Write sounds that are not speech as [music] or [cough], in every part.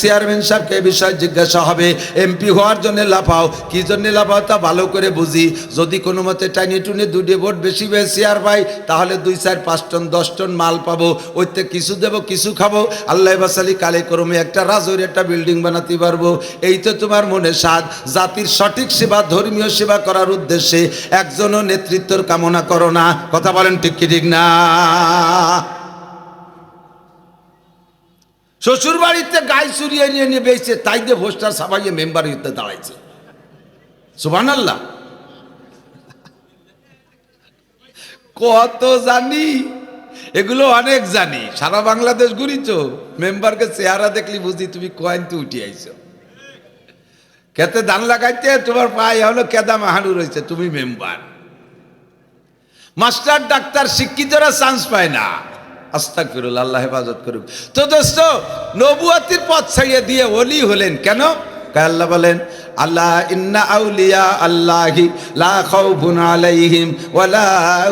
Chairman সাহেবকে এই বিষয়ে জিজ্ঞাসা হবে। এমপি হওয়ার জন্য লাফাও, কি জন্য লাফাও তা ভালো করে বুঝি। যদি কোনো মতে টাইনি টুনি দুটি ভোট বেশি বেশি চেয়ার পাই, তাহলে দুই, চার, পাঁচ টন, দশ টন মাল পাবো। ওইতে কিছু দেবো, কিছু খাব। আল্লাহ বাসালি কালে করমে একটা রাজৌর, একটা বিল্ডিং বানাতে পারব। এই তো তোমার মনে সাদ জাতির সঠিক সেবা, ধর্মীয় সেবা করার উদ্দেশ্যে একজনও নেতৃত্বর কামনা করো না। কথা বলেন ঠিক কি ঠিক না? শ্বশুর বাড়িতে গাই চুরিয়ে নিয়ে নিয়ে বেঁচে, তাই দিয়ে ভোস্টার সাবাইয়ে মেম্বার হইতে দাঁড়াইছে। সুবান আল্লাহ কত জানি, এগুলো অনেক জানি। সারা বাংলাদেশ ঘুরিছ মেম্বারকে চেহারা দেখলি বুঝি তুমি কয়েন তো উঠে আইছো। খেতে ধান লাগাইতে তোমার পায়ে হলো কেদা মাহানু রয়েছে তুমি মেম্বার মাস্টার, ডাক্তার, শিক্ষিতরা চান্স পায় না। আস্তাক ফিরুল আল্লাহ হেফাজত করুক। তো দোস্ত, নবুয়াতির পথ ছাড়িয়ে দিয়ে ওলি হলেন কেন? আল্লাহ বলেন, আল্লাহ, ইন্না আউলিয়া আল্লাহি, লা খাউফুন আলাইহিম ওয়ালা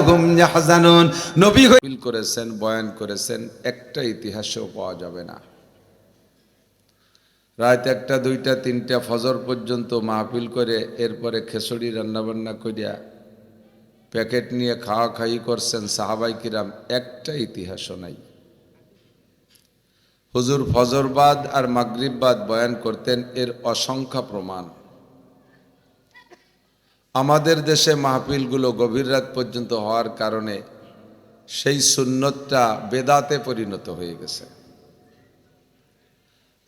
হুম ইয়াহজানুন। নবী আপিল করেছেন, বয়ান করেছেন, একটা ইতিহাসেও পাওয়া যাবে না। রাত একটা, দুইটা, তিনটা, ফজর পর্যন্ত মাহফিল করে, এরপরে খেসড়ি রান্নাবান্না করিয়া প্যাকেট নিয়ে খাওয়া খাই করছেন সাহাবাই কিরাম, একটা ইতিহাসও নাই। হুজুর ফজরবাদ আর মাগরিববাদ বয়ান করতেন, এর অসংখ্য প্রমাণ। আমাদের দেশে মাহফিলগুলো গভীর রাত পর্যন্ত হওয়ার কারণে সেই সুন্নতটা বেদাতে পরিণত হয়ে গেছে।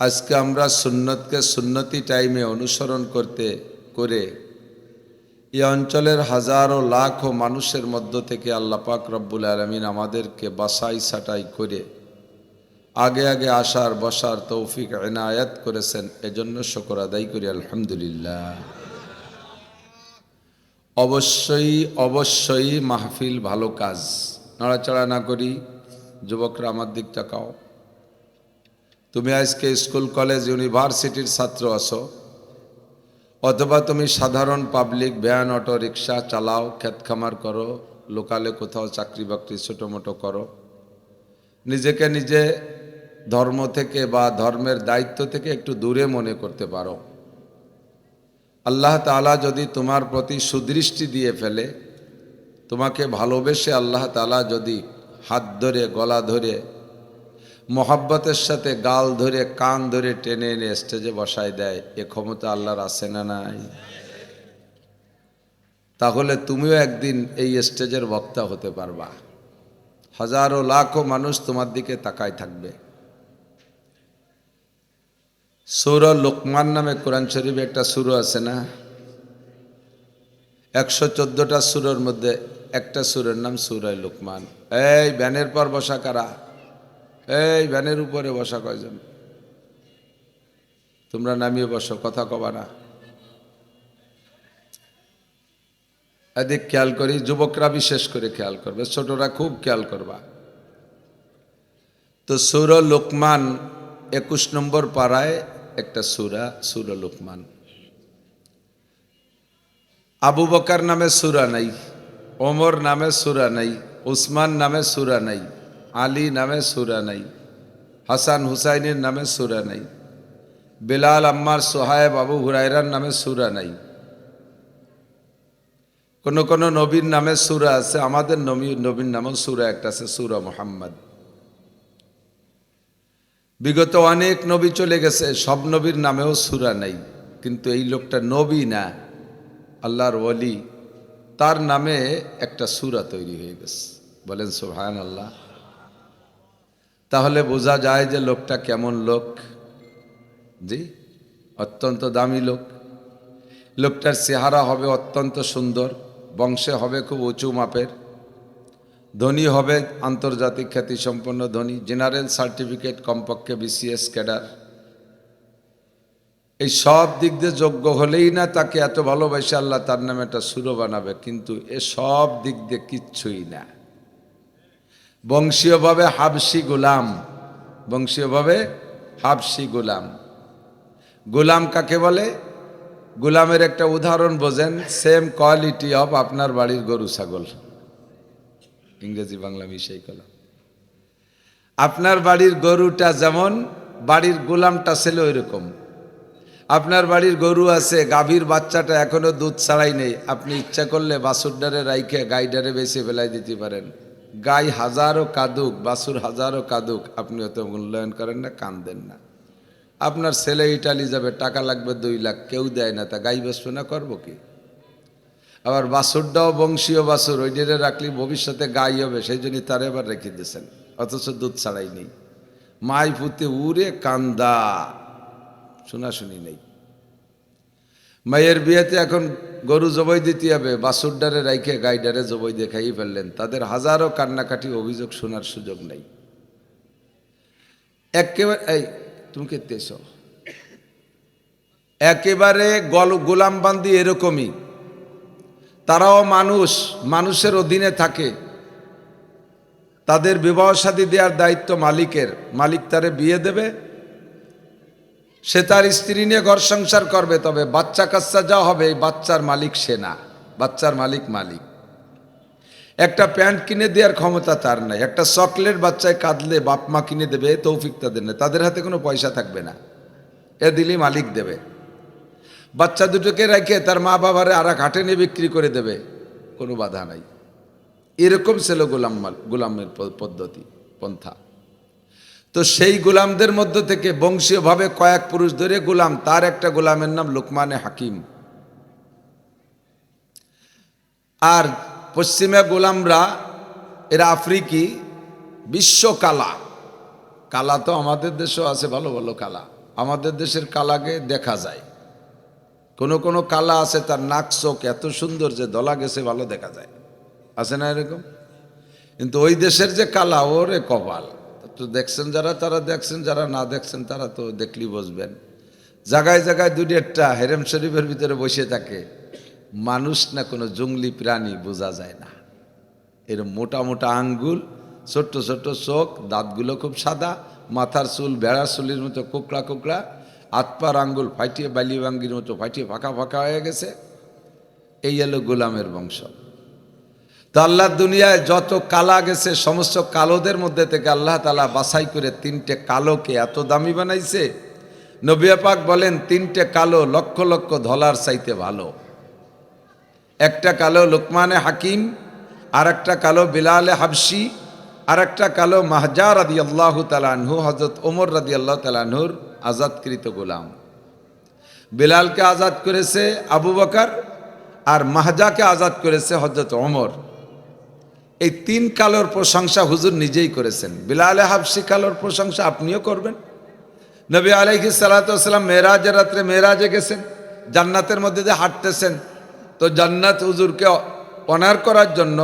আজকে আমরা সুন্নতকে সুন্নতি টাইমে অনুসরণ করতে, করে এই অঞ্চলের হাজারো লাখো মানুষের মধ্য থেকে আল্লাহ পাক রব্বুল আলমিন আমাদেরকে বাসাই সাটাই করে আগে আগে আসার, বসার তৌফিক, এনায়াত করেছেন। এজন্য শকর আদায় করি, আলহামদুলিল্লাহ। অবশ্যই অবশ্যই মাহফিল ভালো কাজ। নড়াচড়া না করি, যুবকরা আমার দিক তাকাও। তুমি আজকে স্কুল, কলেজ, ইউনিভার্সিটির ছাত্র আছো। অথবা তুমি সাধারণ পাবলিক ভ্যান, অটো, রিক্সা চালাও, ক্ষেত খামার করো, লোকালে কোথাও চাকরি বাকরি ছোটো মোটো করো। নিজেকে নিজে ধর্ম থেকে বা ধর্মের দায়িত্ব থেকে একটু দূরে মনে করতে পারো। আল্লাহ তালা যদি তোমার প্রতি সুদৃষ্টি দিয়ে ফেলে, তোমাকে ভালোবেসে আল্লাহ তালা যদি হাত ধরে, গলা ধরে মহাব্বতের সাথে গাল ধরে, কান ধরে টেনে এনে স্টেজে বসায় দেয়, এ ক্ষমতা আল্লাহর আছে না নাই? তাহলে তুমিও একদিন এই স্টেজের বক্তা হতে পারবা। হাজারো লাখো মানুষ তোমার দিকে তাকায় থাকবে। সুর লোকমান নামে কোরআন শরীফে একটা সুর আছে না? একশো চোদ্দটা সুরের মধ্যে একটা সুরের নাম সুরায় লোকমান। এই, ব্যানের পর বসা কারা? এই ভ্যানের উপরে বসা কয়জন? তোমরা নামিয়ে বসো, কথা কবা না। এদিক খেয়াল করি, যুবকরা বিশেষ করে খেয়াল করবে, ছোটরা খুব খেয়াল করবা। তো সুর লোকমান একুশ নম্বর পাড়ায় একটা সুরা, সুর লোকমান। আবু বকার নামে সুরা নাই, ওমর নামে সুরা নাই, উসমান নামে সুরা নাই। আলী নামে সুরা নাই, হাসান হুসাইনের নামে সুরা নাই, বেলাল আম্মার সোহায়েব আবু হুরাইরার নামে সুরা নাই। কোন কোন নবীর নামে সুরা আছে, আমাদের নবী, নবীর নামও সুরা একটা আছে, সুরা মোহাম্মদ। বিগত অনেক নবী চলে গেছে, সব নবীর নামেও সুরা নাই, কিন্তু এই লোকটা নবী না, আল্লাহর ওলি, তার নামে একটা সুরা তৈরি হয়ে গেছে। বলেন সোহান আল্লাহ তাহলে বোঝা যায় যে লোকটা কেমন লোক। জি? অত্যন্ত দামি লোক। লোকটার চেহারা হবে অত্যন্ত সুন্দর, বংশে হবে খুব উঁচু মাপের। ধনী হবে আন্তর্জাতিক খ্যাতিসম্পন্ন ধনী, জেনারেল সার্টিফিকেট কমপক্ষে বিসিএস ক্যাডার। এই সব দিক দিয়ে যোগ্য হলেই না তাকে এত ভালোবাসে আল্লাহ তার নামে একটা সুরো বানাবে, কিন্তু এ সব দিক দিয়ে কিচ্ছুই না। বংশীয়ভাবে হাবসি গোলাম। বংশীয়ভাবে হাবসি গোলাম। গোলাম কাকে বলে? গোলামের একটা উদাহরণ বোঝেন সেম কোয়ালিটি অফ আপনার বাড়ির গরু, ছাগল। ইংরেজি বাংলা মিশাই কলাম। আপনার বাড়ির গরুটা যেমন, বাড়ির গোলামটা ছিল ওইরকম। আপনার বাড়ির গরু আছে, গাভীর বাচ্চাটা এখনও দুধ ছাড়াই নেই। আপনি ইচ্ছা করলে বাসুরডারে রাইখে গাইডারে বেশি বেলায় দিতে পারেন। গাই হাজারো কাদুক, বাসুর হাজারো কাদুক, আপনি অত মূল্যায়ন করেন না কান দেন না। আপনার ছেলে ইটালি যাবে, টাকা লাগবে দুই লাখ, কেউ দেয় না, তা গাই বেসবে না করব কি? আবার বাসুরটাও বংশীয় বাসুর, ওই ডেরে রাখলে ভবিষ্যতে গাই হবে, সেই জন্য তার এবার রেখে দিয়েছেন। অথচ দুধ ছাড়াই নেই। মাই পুঁতে উড়ে কান্দা। শোনাশুনি নেই। মায়ের বিয়েতে এখন গরু জবই দিতে হবে বাসুরডারে রাইখে গাইডারে জবই দিয়ে খাইয়ে ফেললেন। তাদের হাজারো কান্নাকাটি অভিযোগ শোনার সুযোগ নেই। একেবারে, এই, তুমি কেতে এসো। একেবারে গল গোলাম গোলামবান্দি এরকমই। তারাও মানুষ, মানুষের অধীনে থাকে। তাদের বিবাহ সাদী দেওয়ার দায়িত্ব মালিকের। মালিক তারে বিয়ে দেবে সে তার স্ত্রী নিয়ে ঘর সংসার করবে, তবে বাচ্চা কাচ্চা যা হবে, এই বাচ্চার মালিক সে না। বাচ্চার মালিক মালিক। একটা প্যান্ট কিনে দেওয়ার ক্ষমতা তার নাই। একটা চকলেট বাচ্চায় কাঁদলে বাপ মা কিনে দেবে তৌফিক তাদের নেই। তাদের হাতে কোনো পয়সা থাকবে না। এ দিলেই মালিক দেবে। বাচ্চা দুটোকে রেখে তার মা বাবারে আর হাটে নিয়ে বিক্রি করে দেবে। কোনো বাধা নাই। এরকম ছিল গোলাম গোলামের পদ্ধতি, পন্থা। তো সেই গোলামদের মধ্য থেকে বংশীয়ভাবে কয়েক পুরুষ ধরে গোলাম, তার একটা গোলামের নাম লোকমানে হাকিম। আর পশ্চিমা গোলামরা, এরা আফ্রিকি বিশ্ব কালা কালা তো আমাদের দেশেও আছে, ভালো ভালো কালা। আমাদের দেশের কালাকে দেখা যায়। কোনো কোনো কালা আছে, তার নাক, চোখ এত সুন্দর যে দলা গেছে, ভালো দেখা যায়। আছে না এরকম? কিন্তু ওই দেশের যে কালা, ওরে কপাল। তো দেখছেন যারা, তারা দেখছেন, যারা না দেখছেন, তারা তো দেখলি বসবেন জায়গায় জায়গায় দুটি একটা হেরেম শরীফের ভিতরে বসে থাকে। মানুষ না কোনো জঙ্গলি প্রাণী বোঝা যায় না। এর মোটা মোটা আঙ্গুল, ছোট্ট ছোট্ট চোখ, দাঁতগুলো খুব সাদা, মাথার চুল, বেড়ার চুলের মতো কোকড়া কোকড়া আতপার আঙ্গুল ফাটিয়ে, বালি বাঙ্গির মতো ফাটিয়ে, ফাঁকা ফাঁকা হয়ে গেছে। এই হলো গোলামের বংশ। তো আল্লাহ দুনিয়ায় যত কালা গেছে, সমস্ত কালোদের মধ্যে থেকে আল্লাহ তালা বাছাই করে তিনটে কালোকে এত দামি বানাইছে। নবিয়া পাক বলেন, তিনটে কালো লক্ষ লক্ষ ধলার চাইতে ভালো। একটা কালো লোকমানে হাকিম আর একটা কালো বিলালে হাবসি আর একটা কালো মাহজা রাদি আল্লাহ তালানহু হজরত ওমর রাদি আল্লাহ তালানহুর আজাদকৃত গোলাম। বিলালকে আজাদ করেছে আবু বকার, আর মাহজাকে আজাদ করেছে হজরত ওমর। এই তিন কালোর প্রশংসা হুজুর নিজেই করেছেন। বিলালে হাফসি কালোর প্রশংসা আপনিও করবেন। নবী আলাইহি সালাতাম মেয়েরাজের রাত্রে মেয়েরাজে গেছেন, জান্নাতের মধ্যে দিয়ে হাঁটতেছেন। তো জান্নাত হুজুরকে অনার করার জন্য,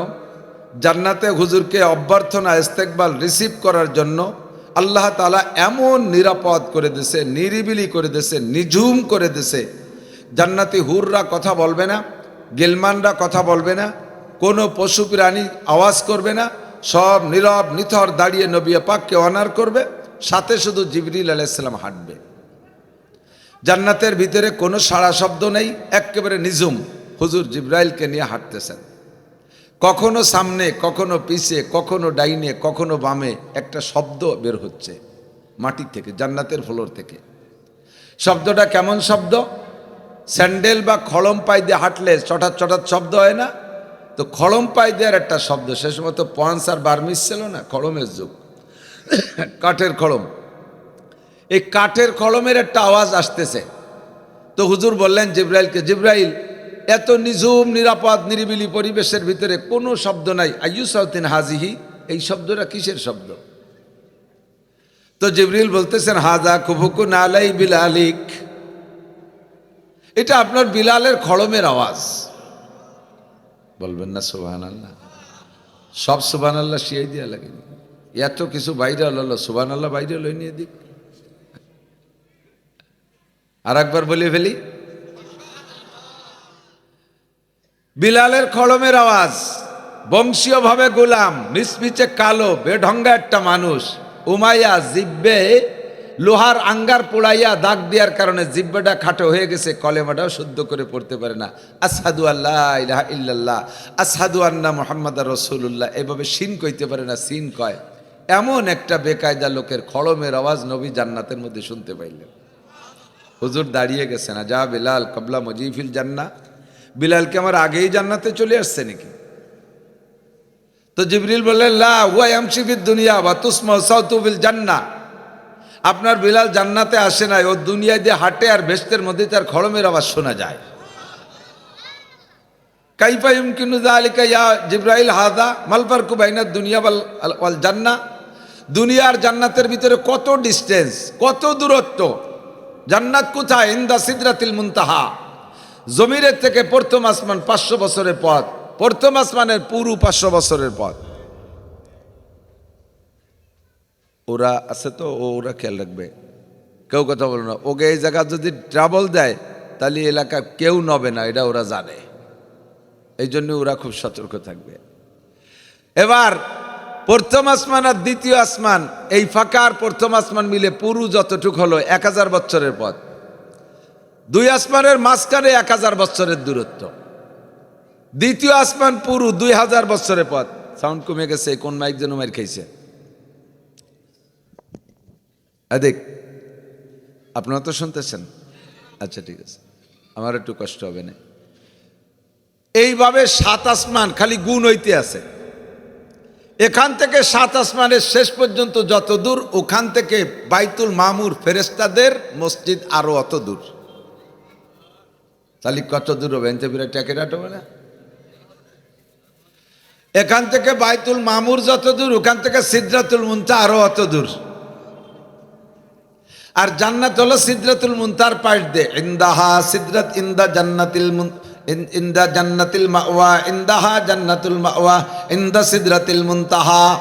জান্নাতে হুজুরকে অভ্যর্থনা, ইস্তেকবাল রিসিভ করার জন্য আল্লাহ তালা এমন নিরাপদ করে দিছে নিরিবিলি করে দিছে নিঝুম করে দিছে জান্নাতি হুররা কথা বলবে না, গেলমানরা কথা বলবে না কোনো পশু প্রাণী আওয়াজ করবে না, সব নীরব, নিথর দাঁড়িয়ে নবিয়া পাককে অনার করবে, সাথে শুধু জিবরিল আলাইসাল্লাম হাঁটবে। জান্নাতের ভিতরে কোনো সাড়া শব্দ নেই একেবারে নিজুম হুজুর জিব্রাইলকে নিয়ে হাঁটতেছেন। কখনো সামনে, কখনো পিছে, কখনো ডাইনে, কখনো বামে একটা শব্দ বের হচ্ছে মাটির থেকে, জান্নাতের ফ্লোর থেকে। শব্দটা কেমন শব্দ? স্যান্ডেল বা খড়ম পাই দিয়ে হাঁটলে চটাত চটাত শব্দ হয় না? তো খড়ম পাই দেওয়ার একটা শব্দ, সে সময় তো পঞ্চ আর বার্মিস ছিল না, খড়মের যুগ। কাঠের খড়ম। এই কাঠের খড়মের একটা আওয়াজ আসতেছে। তো হুজুর বললেন, জিব্রাইলকে, জিব্রাইল, এত নিঝুম, নিরাপদ, নিরিবিলি পরিবেশের ভিতরে কোনো শব্দ নাই। আয়ু সাউতিন হাজিহি? এই শব্দটা কিসের শব্দ? তো জিবরিল বলতেছেন, হাজা কুফুকু নালাই বিলালিক। এটা আপনার বিলালের খড়মের আওয়াজ। বলবেন না সুবাহান আল্লাহ সব সুবাহান আল্লাহ শিয়াই দিয়া লাগে। এত কিছু বাইরে হলো সুবাহান আল্লাহ বাইরে লই নিয়ে দিক। আর একবার বলে ফেলি। বিলালের খড়মের আওয়াজ, বংশীয়ভাবে গোলাম মিসমিচে কালো, বেঢঙ্গা একটা মানুষ, উমাইয়া, জিব্বে লোহার আঙ্গার পোড়াইয়া দাগ দেওয়ার কারণে জিব্বাটা খাটো হয়ে গেছে, কলেমাটাও শুদ্ধ করে পড়তে পারে না। আসাদু আল্লাহ ইলাহা আসাদু আন্না মোহাম্মদ রসুল্লাহ এভাবে সিন কইতে পারে না, সিন কয়। এমন একটা বেকায়দা লোকের খড়মের আওয়াজ নবী জান্নাতের মধ্যে শুনতে পাইলেন। হুজুর দাঁড়িয়ে গেছে না, যা বিলাল, কবলা মজিফিল জান্না। বিলালকে আমার আগেই জান্নাতে চলে আসছে নাকি? তো জিবরিল বললেন, লা, হুয়া ইয়ামশিফিদ দুনিয়া বা তুসমা সাউতুবিল জান্না। আপনার বিলাল জান্নাতে আসে নাই, ও দুনিয়ায় দিয়ে হাঁটে আর ভেস্তের মধ্যে তার খড়মের আওয়াজ শোনা যায়। কাইফা ইউমকিনু যালিকা ইয়া জিব্রাইল হাদা মাল ফারকু বাইনা দুনিয়া জান্না। দুনিয়া আর জান্নাতের ভিতরে কত ডিস্টেন্স কত দূরত্ব। জান্নাত কোথায়? ইন্দা সিদরাতিল মুনতাহা। জমিরের থেকে প্রথম আসমান পাঁচশো বছরের পথ, প্রথম আসমানের পুরু পাঁচশো বছরের পথ। ওরা আছে তো, ও ওরা খেয়াল রাখবে। কেউ কথা বলবে না। ওকে এই জায়গা যদি ট্রাবল দেয়, তাহলে এলাকা কেউ নবে না, এটা ওরা জানে। এই জন্য ওরা খুব সতর্ক থাকবে। এবার, প্রথম আসমান আর দ্বিতীয় আসমান, এই ফাঁকার প্রথম আসমান মিলে পুরু যতটুক হলো, এক হাজার বছরের পথ। দুই আসমানের মাঝখানে এক হাজার বছরের দূরত্ব। দ্বিতীয় আসমান পুরু দুই হাজার বছরের পথ। সাউন্ড কমে গেছে কোন মাইক যেন মাইর খাইছে। দেখ, আপনারা তো শুনতেছেন। আচ্ছা ঠিক আছে। আমার একটু কষ্ট হবে না। এইভাবে সাত আসমান খালি গুণ হইতে আছে। এখান থেকে সাত আসমানের শেষ পর্যন্ত যত দূর, ওখান থেকে বাইতুল মামুর ফেরেস্তাদের মসজিদ আরও অত দূর। তাহলে কত দূর হবে? এনতে বিরাট ট্যাকেট হবে না? এখান থেকে বাইতুল মামুর যত দূর, ওখান থেকে সিদ্রাতুল মুনতা আরও অত দূর। আর জান্নাত হলো সিদ্রাতুল মুনতার পাশ দে ইন্দাহা সিদ্রাত, ইন্দা জান্নাতিল মুন ইন- ইন্দা জান্নাতিল মাওয়া, ইন্দাহা জান্নাতুল মাওয়া, ইন্দা সিদ্রাতিল মুনতাহা।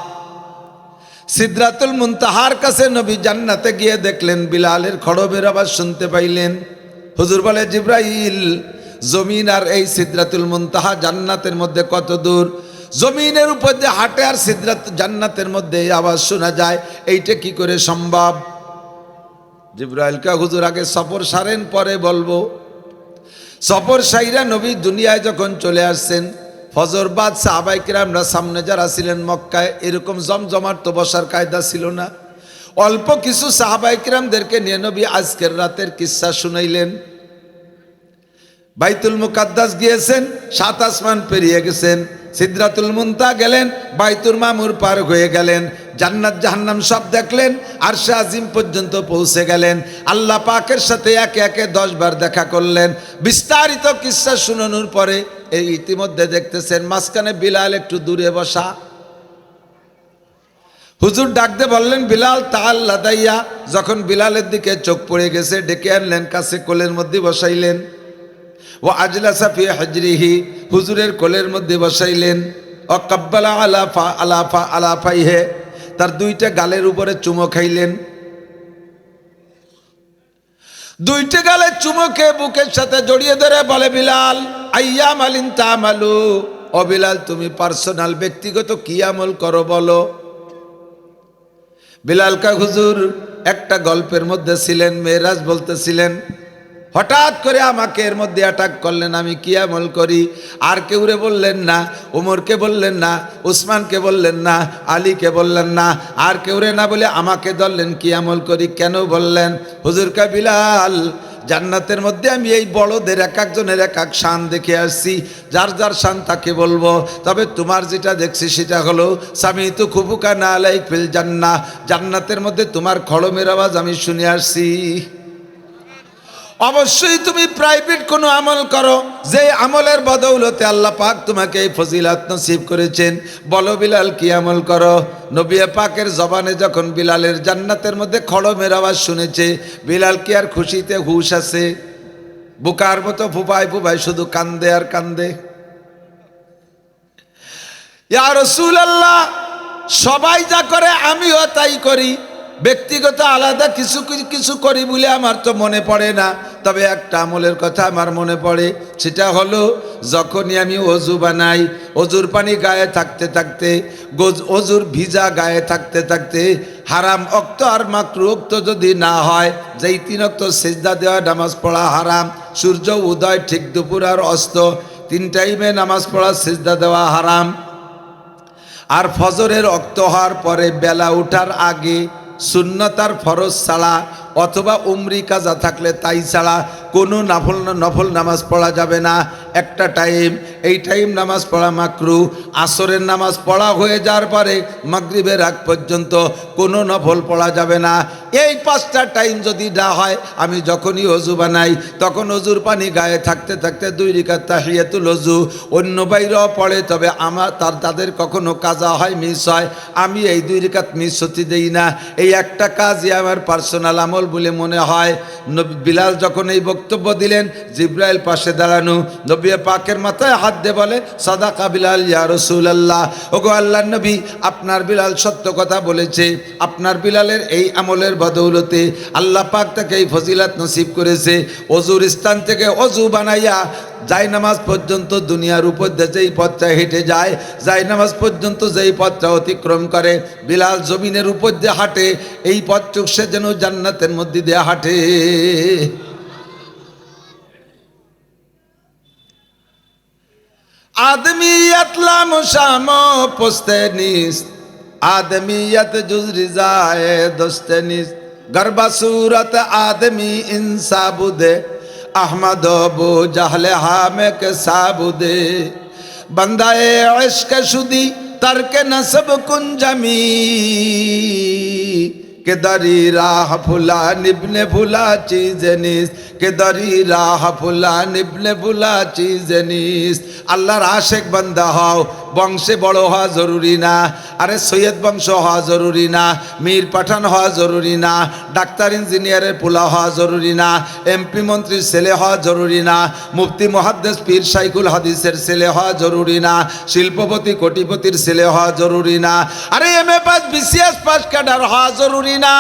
সিদ্রাতুল মুনতাহার কাছে নবী জান্নাতে গিয়ে দেখলেন, বিলালের খড়বের আওয়াজ শুনতে পাইলেন। হুজুর বলে, জিব্রাইল, জমিন আর এই সিদ্রাতুল মুনতাহা জান্নাতের মধ্যে কত দূর? জমিনের উপর দিয়ে হাঁটে আর সিদ্রাত জান্নাতের মধ্যে আওয়াজ শোনা যায়, এইটা কি করে সম্ভব? জিব্রাইলকে হুজুর আগে সফর সারেন, পরে বলব। সফর সাইরা নবী দুনিয়ায় যখন চলে আসছেন, ফজর বাদ সাহাবাইকেরামরা সামনে যারা ছিলেন মক্কায়, এরকম জমজমার তো বসার কায়দা ছিল না। অল্প কিছু সাহাবাইকেরামদেরকে নিয়ে নবী আজকের রাতের কিস্সা শুনাইলেন। বাইতুল মুকাদ্দাস গিয়েছেন, সাত আসমান পেরিয়ে গেছেন, সিদ্রাতুল মুনতা গেলেন বাইতুল মামুর পার হয়ে গেলেন জান্নাত, জাহান্নাম সব দেখলেন আর আজিম পর্যন্ত পৌঁছে গেলেন। আল্লাহ পাকের সাথে একে একে দশ বার দেখা করলেন। বিস্তারিত কিস্সা শুনানোর পরে এই ইতিমধ্যে দেখতেছেন, মাঝখানে বিলাল একটু দূরে বসা। হুজুর ডাকতে বললেন, বিলাল তাল লাদাইয়া যখন বিলালের দিকে চোখ পড়ে গেছে, ডেকে আনলেন, কাছে কোলের মধ্যে বসাইলেন। ও আজলা সাফি হাজরিহি। হুজুরের কোলের মধ্যে বসাইলেন। ও কাব্বালা আলাফা আলাফা আলাফাই হে তার দুইটা গালের উপরে চুমো খাইলেন। দুইটা গালে চুমো খেয়ে বুকের সাথে জড়িয়ে ধরে বলে, বিলাল, আইয়া মালিন তামালু। ও বিলাল, তুমি পার্সোনাল, ব্যক্তিগত কি আমল করো বলো? বিলাল কা হুজুর, একটা গল্পের মধ্যে ছিলেন, মেয়েরাজ বলতেছিলেন হঠাৎ করে আমাকে এর মধ্যে অ্যাটাক করলেন, আমি কি আমল করি? আর কেউরে বললেন না, উমরকে বললেন না, উসমানকে বললেন না, আলীকে বললেন না, আর কেউরে না বলে আমাকে ধরলেন, কি আমল করি, কেন বললেন? হুজুর কা বিলাল, জান্নাতের মধ্যে আমি এই বড়দের এক একজনের এক এক শান দেখে আসছি, যার যার শান তাকে বলব। তবে তোমার যেটা দেখছি সেটা হলো স্বামী তো খুবুকা না আলাই ফিল জান্না জান্নাতের মধ্যে তোমার খড়মের আওয়াজ আমি শুনে আসছি। অবশ্যই তুমি প্রাইভেট কোনো আমল করো। যে আমলের বদৌলতে আল্লাহ পাক তোমাকে এই ফজিলাত নসিব করেছেন। বলো বিলাল, কি আমল করো? নবিয়া পাকের জবানে যখন বিলালের জান্নাতের মধ্যে খড়মের আওয়াজ শুনেছে, বিলাল কি আর খুশিতে হুশ আছে? বুকার মতো ফুপাই ফুপাই শুধু কান্দে আর কান্দে। ইয়া রসুল আল্লাহ সবাই যা করে আমিও তাই করি। ব্যক্তিগত আলাদা কিছু কিছু- করি বলে আমার তো মনে পড়ে না। তবে একটা আমলের কথা আমার মনে পড়ে, সেটা হলো যখনই আমি অজু বানাই, অজুর পানি গায়ে থাকতে থাকতে অজুর ভিজা গায়ে থাকতে থাকতে, হারাম অক্ত আর মাকরু অক্ত যদি না হয়, যেই তিন অক্ত সেজদা দেওয়া, নামাজ পড়া হারাম, সূর্য উদয় ঠিক দুপুর আর অস্ত, তিন টাইমে নামাজ পড়া, সেজদা দেওয়া হারাম। আর ফজরের অক্ত হওয়ার পরে বেলা ওঠার আগে সুন্নতার ফরজ ছাড়া অথবা উমরি কাজা থাকলে তাই ছাড়া কোনো নফল নফল নামাজ পড়া যাবে না। একটা টাইম এই টাইম নামাজ পড়া মাকরু, আসরের নামাজ পড়া হয়ে যাওয়ার পরে মাগরিবের আগ পর্যন্ত কোনো নফল পড়া যাবে না। এই পাঁচটা টাইম যদি না হয়, আমি যখনই অজু বানাই, তখন অজুর পানি গায়ে থাকতে থাকতে দুই রিকাত তাহিয়াতুল অজু। অন্য বাইরেও পড়ে, তবে আমার তার তাদের কখনো কাজা হয় মিস হয়। আমি এই দুই রিকাত মিস হতে দিই না। এই একটা কাজই আমার পার্সোনাল আমল বলে মনে হয়। বিলাল যখন এই বক্তব্য দিলেন, জিব্রাইল পাশে দাঁড়ানো নবী পাকের মাথায় হাত দিয়ে বলে, সাদাকা বিলাল, ইয়া রসুলাল্লাহ। ওগো আল্লাহ নবী, আপনার বিলাল সত্য কথা বলেছে, আপনার বিলালের এই আমলের বদৌলতে আল্লাহ পাক তাকে এই ফজিলাত নসিব করেছে। অজুর স্থান থেকে অজু বানাইয়া যাই নামাজ পর্যন্ত দুনিয়ার উপর দিয়ে যেই পথটা হেঁটে যায়, যাই নামাজ পর্যন্ত যেই পথটা অতিক্রম করে, বিলাল জমিনের উপর দিয়ে হাঁটে, এই পথটুক সে যেন জান্নাতের মধ্যে দিয়ে হাঁটে। آدمیت لا مشام پستے نیست. آدمیت جز رضائے دستے نیست. گربہ صورت آدمی انصاب دے. احمد و بو جہل حامے کے صاب دے. بندہ عشق شدی ترک نصب کن جمی के दरी राह फुला निबने फुला चीज निस के दरी राह फुला निबने फुला चीज निस अल्लाह आशेक बंदा हाओ বংশে বড় হওয়া জরুরি না। আরে সৈয়দ বংশ হওয়া জরুরি না, মীর পাঠান হওয়া জরুরি না, ডাক্তার, ইঞ্জিনিয়ারের পোলা হওয়া জরুরি না, এমপি মন্ত্রীর ছেলে হওয়া জরুরি না, মুফতি মহাদ্দেশ পীর সাইকুল হাদিসের ছেলে হওয়া জরুরি না, শিল্পপতি, কোটিপতির ছেলে হওয়া জরুরি না। আরে M A pass, BCS pass, cadre হওয়া জরুরি না।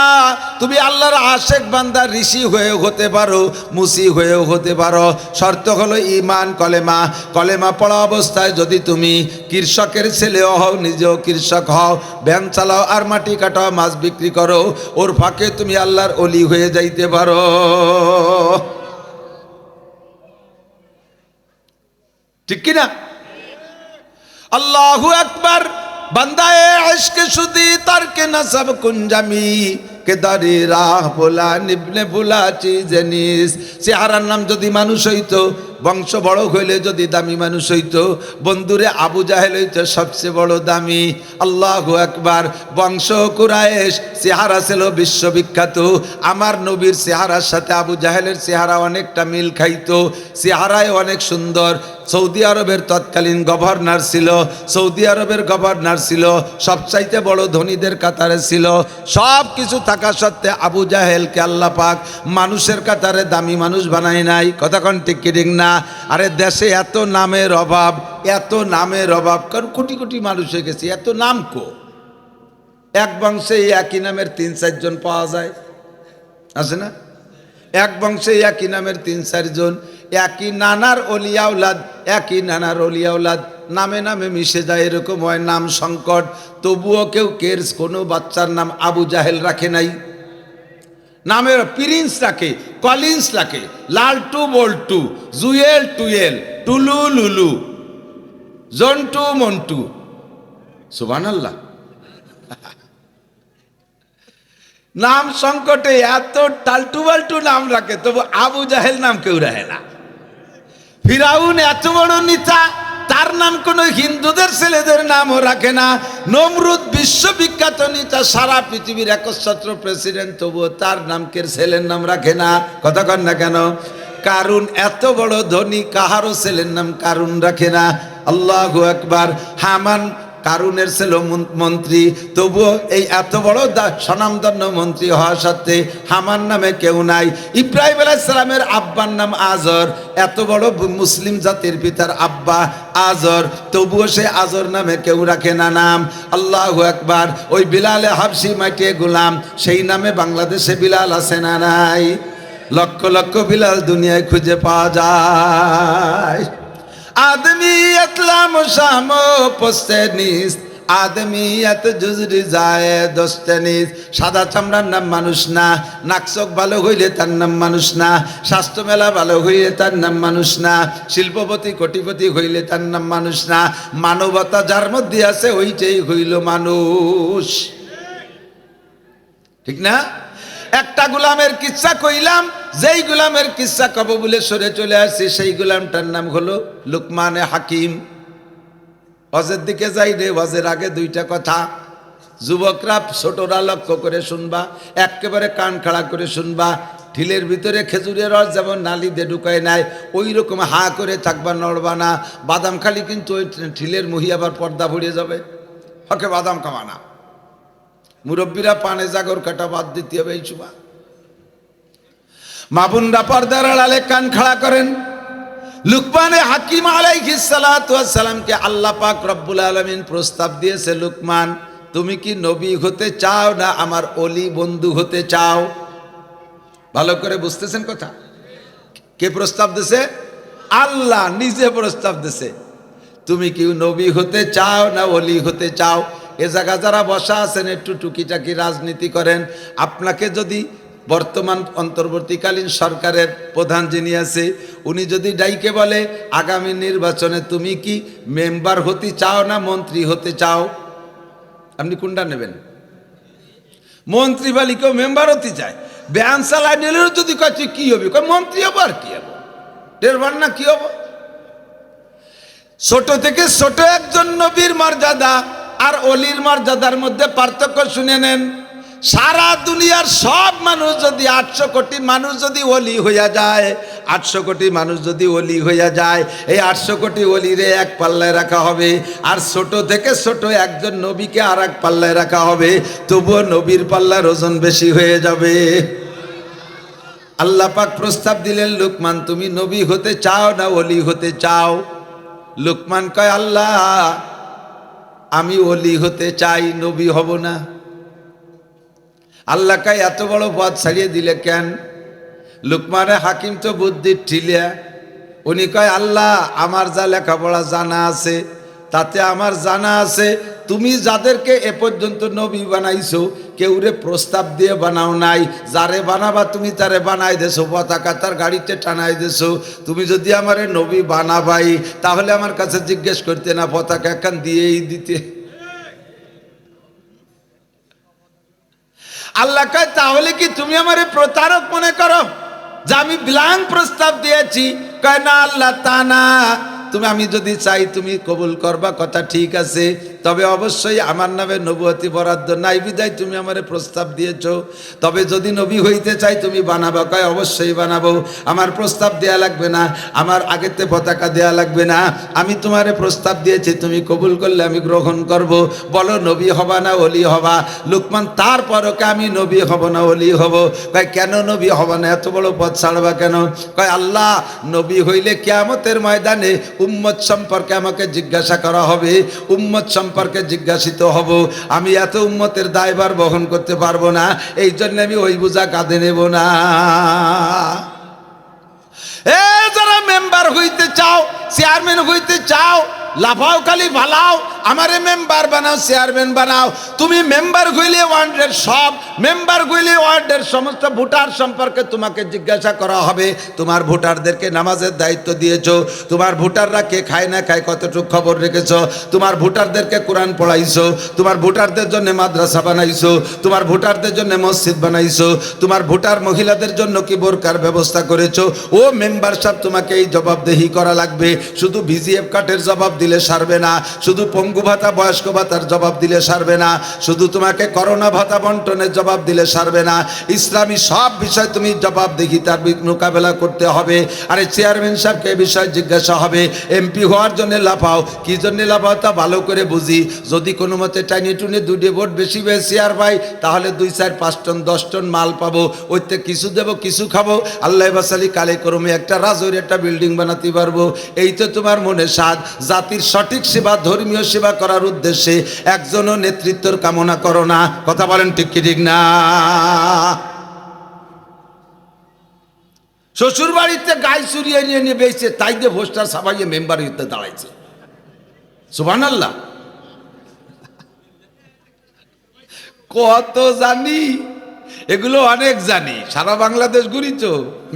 তুমি আল্লাহর আশেক বান্দা, ঋষি হয়ে হতে পারো, মুসি হয়েও হতে পারো। শর্ত হলো ইমান, কলেমা। কলেমা পড়া অবস্থায় যদি তুমি কৃষকের ছেলেও হও, নিজেও কৃষক হও। ব্যান চালাও আর মাটি কাটাও, মাছ বিক্রি করো। ওর ফাঁকে তুমি আল্লাহর অলি হয়ে যাইতে পারো। ঠিক কিনা? আল্লাহু আকবার। বান্দায়ে তরকে নসব কুঞ্জামি রাহ নাম যদি মানুষ হইতো বংশ বড় হইলে যদি দামি মানুষ হইতো, বন্ধুরে আবু জাহেল হইতো সবচেয়ে বড় দামি। আল্লাহ একবার বংশ কুরায়েশ চেহারা ছিল বিশ্ববিখ্যাত। আমার নবীর চেহারার সাথে আবু জাহেলের চেহারা অনেকটা মিল খাইতো। চেহারায় অনেক সুন্দর। সৌদি আরবের তৎকালীন গভর্নর ছিল। সৌদি আরবের গভর্নর ছিল। সবচাইতে বড় ধনীদের কাতারে ছিল। সব কিছু থাকা সত্ত্বে আবু জাহেলকে আল্লাহ পাক মানুষের কাতারে দামি মানুষ বানায় নাই। কতক্ষণ টিকিটিং না? আরে দেশে এত নামের অভাব, এত নামের অভাব। কারণ কোটি কোটি মানুষ হয়ে গেছে, এত নাম কো? এক বংশে একই নামের তিন চারজন পাওয়া যায়। আছে না? এক বংশে একই নামের তিন চারজন একই নানার অলিয়াউলাদ একই নানার অলিয়াউলাদ নামে নামে মিশে যায়, এরকম হয় নাম সংকট। তবুও কেউ কের কোনো বাচ্চার নাম আবু জাহেল রাখে নাই। নামের প্রিন্স রাখে কলিন্স রাখে লালটু বল্টু জুয়েল টুয়েল টুলু লুলু, জন্টু মন্টু। সুবানাল্লাহ [laughs] নাম সংকটে এত টালটু বাল্টু নাম রাখে, তবু আবু জাহেল নাম কেউ রাখে না। ফিরাউন এত বড় নেতা তার নাম কোনো হিন্দুদের ছেলেদের নামও রাখে না। নমরুদ বিশ্ববিখ্যাত নেতা, সারা পৃথিবীর একচ্ছত্র প্রেসিডেন্ট, তবুও তার নামকে ছেলের নাম রাখে না। কথা কন না কেন? কারণ এত বড় ধনী, কাহারও ছেলের নাম কারুন রাখে না। আল্লাহ একবার হামান কারুনের ছিল মন্ত্রী। তবুও এই এত বড় স্বনামধন্য মন্ত্রী হওয়া সত্ত্বে হামার নামে কেউ নাই। ইব্রাহিম আলাইসালামের আব্বার নাম আজর। এত বড় মুসলিম জাতির পিতার আব্বা আজর। তবুও সে আজর নামে কেউ রাখে না নাম। আল্লাহ একবার ওই বিলালে হাফসি মাটিয়ে গুলাম। সেই নামে বাংলাদেশে বিলাল আছে না নাই? লক্ষ লক্ষ বিলাল দুনিয়ায় খুঁজে পাওয়া যায়। আদমিয়ত لام و شام و জুজরি যায় দোস্তেনিস সাদা চামড়ার নাম মানুষ না নাকচক ভালো হইলে তার নাম মানুষ না স্বাস্থ্য মেলা ভালো হইলে তার নাম মানুষ না শিল্পপতি কোটিপতি হইলে তার নাম মানুষ না মানবতা যার মধ্যে আছে ওইটাই হইল মানুষ ঠিক না একটা গুলামের কিচ্ছা কইলাম, যেই গুলামের কিচ্ছা কব বলে সরে চলে আসছি, সেই গুলামটার নাম হলো লুকমানে হাকিম। হজের দিকে যাই রে হজের আগে দুইটা কথা। যুবকরা ছোটরা লক্ষ্য করে শুনবা, একেবারে কান খাড়া করে শুনবা। ঢিলের ভিতরে খেজুরের রস যেমন নালি দিয়ে ঢুকায় নেয় ওই রকম হা করে থাকবা, নড়বা না। বাদাম খালি কিন্তু ওই ঢিলের মহি আবার পর্দা ভরিয়ে যাবে। হকে বাদাম খাওয়ানা মুরব্বীরা পানে জাগর কাটা বাদ দিতে হবে এই মাবুনরা পর্দার আড়ালে কান খাড়া করেন। লুকমানে হাকিম আলাইহিস সালাতু ওয়াস আল্লাহ পাক রব্বুল আলামিন প্রস্তাব দিয়েছে, লুকমান, তুমি কি নবী হতে চাও না আমার অলি বন্ধু হতে চাও? ভালো করে বুঝতেছেন কথা? কে প্রস্তাব দিছে? আল্লাহ নিজে প্রস্তাব দিছে। তুমি কি নবী হতে চাও না অলি হতে চাও? এ জায়গা যারা বসা আছেন, একটু টুকিটাকি রাজনীতি করেন। আপনাকে যদি বর্তমান অন্তর্বর্তীকালীন সরকারের প্রধান যিনি আছে, উনি যদি ডাইকে বলে, আগামী নির্বাচনে তুমি কি মেম্বার হতে চাও না মন্ত্রী হতে চাও? আপনি কোনটা নেবেন? মন্ত্রী বালি কেউ মেম্বার হতে চায়। ব্যান চালায় নিলেও যদি তুই কি হবে? কয়, মন্ত্রী হব আর কি হব? টেরবার না কি হব? ছোট থেকে ছোট একজন নবীর মর্যাদা আর অলির মর্যাদার মধ্যে পার্থক্য শুনে নেন। সারা দুনিয়ার সব মানুষ যদি আটশো কোটি মানুষ যদি অলি হইয়া যায়, আটশো কোটি মানুষ যদি অলি হইয়া যায়, এই আটশো কোটি অলিরে এক পাল্লায় রাখা হবে। আর ছোট থেকে ছোট একজন নবীকে আর এক পাল্লায় রাখা হবে, তবুও নবীর পাল্লার ওজন বেশি হয়ে যাবে। আল্লাহ পাক প্রস্তাব দিলেন, লুকমান, তুমি নবী হতে চাও না অলি হতে চাও? লুকমান কয়, আল্লাহ আমি অলি হতে চাই, নবী হব না। আল্লাহকে এত বড় পথ ছাড়িয়ে দিলে কেন? লুকমানে হাকিম তো বুদ্ধির ঠিলিয়া, উনি কয়, আল্লাহ, আমার যা লেখাপড়া জানা আছে, তাতে আমার জানা আছে তুমি যাদেরকে এ পর্যন্ত নবী বানাইছো, কেউরে প্রস্তাব দিয়ে বানাও নাই। যারে বানাবা তুমি তারে বানাই দেছো, পতাকা তার গাড়িতে টানাই দেছো। তুমি যদি আমারে নবী বানাবাই, তাহলে আমার কাছে জিজ্ঞেস করতে না, পতাকা একখান দিয়েই দিতে। আল্লাহ কয়, তাহলে কি তুমি আমারে প্রতারক মনে করো? যে আমি ব্লাঙ্ক প্রস্তাব দিয়েছি। কয়, না, আল্লাহ তা না। তুমি, আমি যদি চাই তুমি কবুল করবা, কথা ঠিক আছে। তবে অবশ্যই আমার নামে নবুয়তি বরাদ্দ নাই। বিদায় তুমি আমারে প্রস্তাব দিয়েছ। তবে যদি নবী হইতে চাই তুমি বানাবো। কয়, অবশ্যই বানাবো। আমার প্রস্তাব দেয়া লাগবে না। আমার আগেতে পতাকা দেয়া লাগবে না। আমি তোমারে প্রস্তাব দিয়েছি, তুমি কবুল করলে আমি গ্রহণ করব। বলো, নবী হবা না অলি হবা? লুকমান তারপরকে আমি নবী হব না অলি হব? কয়, কেন নবী হব না? এত বড় পথ ছাড়বা কেন? কয়, আল্লাহ, নবী হইলে কেয়ামতের ময়দানে উম্মত সম্পর্কে আমাকে জিজ্ঞাসা করা হবে, উম্মত সম্পর্কে জিজ্ঞাসিত হব। আমি এত উম্মতের দায়বার বহন করতে পারব না, এই জন্য আমি ওই বোঝা কাঁধে নেব না। এ যারা মেম্বার হইতে চাও চেয়ারম্যান হইতে চাও লাফাও খালি ভালাও আমারে মেম্বার বানাও চেয়ারম্যান বানাও। তুমি মেম্বার হইলে ওয়ার্ডের সব মেম্বার হইলে ওয়ার্ডের সমস্ত ভোটার সম্পর্কে তোমাকে জিজ্ঞাসা করা হবে। তোমার ভোটারদেরকে নামাজের দায়িত্ব দিয়েছ। তোমার ভোটাররা কে খায় না খায় কতটুকু খবর রেখেছো? তোমার ভোটারদেরকে কোরআন পড়াইছো। তোমার ভোটারদের জন্য মাদ্রাসা বানাইছো। তোমার ভোটারদের জন্য মসজিদ বানাইছো। তোমার ভোটার মহিলাদের জন্য কি বোরকার ব্যবস্থা করেছ? ও মেম্বার সাহেব, তোমাকে এই জবাবদেহি করা লাগবে। শুধু ভিজিএফ কার্ডের জবাব দিলে সারবে না। শুধু পঙ্গু ভাতা, বয়স্ক ভাতার জবাব দিলে সারবে না। শুধু তোমাকে করোনা ভাতা বন্টনের জবাব দিলে সারবে না। ইসলামী সব বিষয় তুমি জবাব দেখি তার মোকাবেলা করতে হবে। আরে চেয়ারম্যান সাহেবকে এই বিষয়ে জিজ্ঞাসা হবে। এমপি হওয়ার জন্য লাফাও। কি জন্য লাফাও তা ভালো করে বুঝি। যদি কোনো মতে টাইনি টুনে দুটি ভোট বেশি বেশি চেয়ার পাই, তাহলে দুই, চার, পাঁচ টন, দশ টন মাল পাবো। ওইতে কিছু দেবো, কিছু খাব। আল্লাহ বাসালি কালে করমে একটা রাজৈর, একটা বিল্ডিং বানাতে পারব। এই তো তোমার মনে সাদ জাতির সঠিক সেবা, ধর্মীয় সেবা করার উদ্দেশ্যে একজনও নেতৃত্বর কামনা করো না। কথা বলেন ঠিক কি ঠিক না? শ্বশুর বাড়িতে গাই চুরিয়ে নিয়ে নিয়ে বেঁচে, তাই দিয়ে ভোস্টার সাবাইয়ে মেম্বার হইতে দাঁড়াইছে। সুবান আল্লাহ কত জানি, এগুলো অনেক জানি, সারা বাংলাদেশ ঘুরিছ,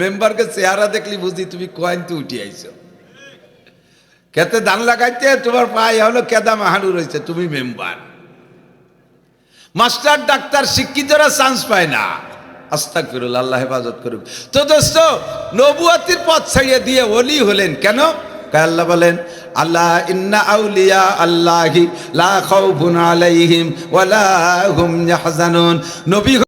মেম্বারকে চেহারা দেখলি বুঝি তুমি কয়েন তো উঠি খেতে ধান লাগাইতে, তোমার পায়ে হলো কেদা মাহানু রয়েছে, তুমি মেম্বার। মাস্টার, ডাক্তার, শিক্ষিতরা চান্স পায় না। আস্তাক ফিরুল আল্লাহ হেফাজত করুক। তো দোস্ত, নবুয়াতির পথ ছাড়িয়ে দিয়ে ওলি হলেন কেন? আল্লাহ বলেন, আল্লাহ, ইন্না আউলিয়া আল্লাহি লা খাউফুন আলাইহিম ওয়ালা হুম ইয়াহজানুন। নবী